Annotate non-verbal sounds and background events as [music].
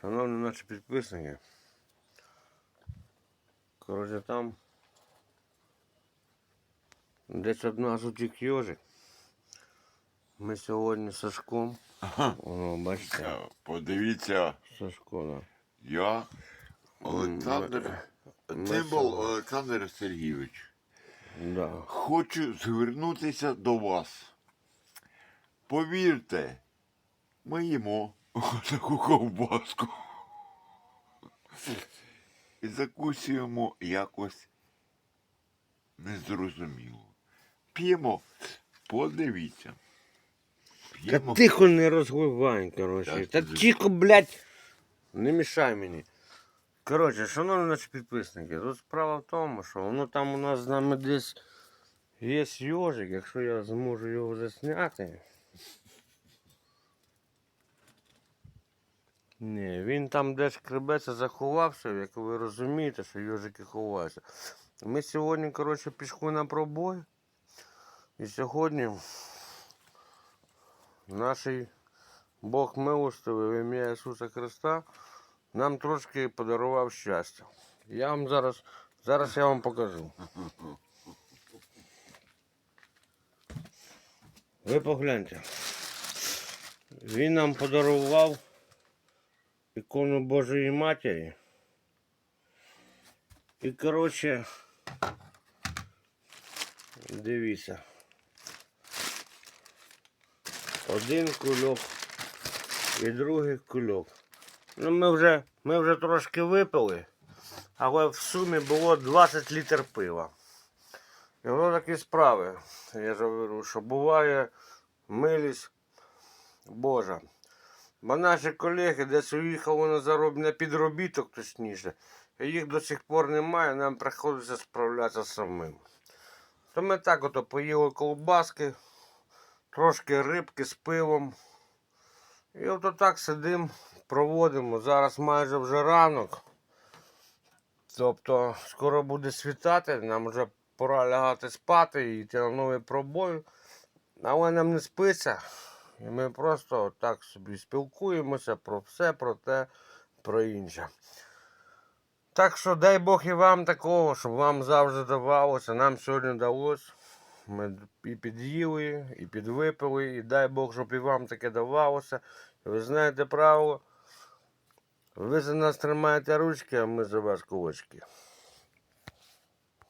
Шановні наші підписники. Коротше там десь од нас утік йожик. Ми сьогодні з Сашком. Воно, бачите, Подивіться, Сашко, да. я Олександр, Цимбал що? Олександр Сергійович. Да. Хочу звернутися до вас. Повірте, ми їмо [laughs] таку ковбаску. І закусуємо якось незрозуміло. П'ємо, подивіться. Та П'ємо. тихо не розгливай, коротше. Так, Та ти- тихо, блядь. Не мішай мені. Коротше, шановні наші підписники, тут справа в тому, що воно там у нас з нами десь є йожик, якщо я зможу його засняти. Ні, він там десь кребеться, заховався, як ви розумієте, що йожики ховаються. Ми сьогодні, коротше, пішли на пробой. І сьогодні наш Бог милостивий в ім'я Ісуса Христа нам трошки подарував щастя. Я вам зараз, зараз я вам покажу. Ви погляньте. Він нам подарував ікону Божої Матері. І коротше, дивіться. Один кульок і другий кульок. Ну, ми вже, ми вже трошки випили, але в сумі було 20 літр пива. І воно такі справи. Я ж говорю, що буває милість Божа. Бо наші колеги десь уїхали на зароб... на підробіток, точніше, і їх до сих пор немає, нам приходиться справлятися самим. То ми так ото поїли колбаски, трошки рибки з пивом. І от так сидимо, проводимо. Зараз майже вже ранок. Тобто скоро буде світати, нам вже пора лягати спати і йти на новий пробой. Але нам не спиться. І ми просто так собі спілкуємося про все, про те, про інше. Так що дай Бог і вам такого, щоб вам завжди давалося. Нам сьогодні вдалося. Ми і під'їли, і підвипили, і дай Бог, щоб і вам таке давалося. Ви знаєте правило. Ви за нас тримаєте ручки, а ми за вас кулачки.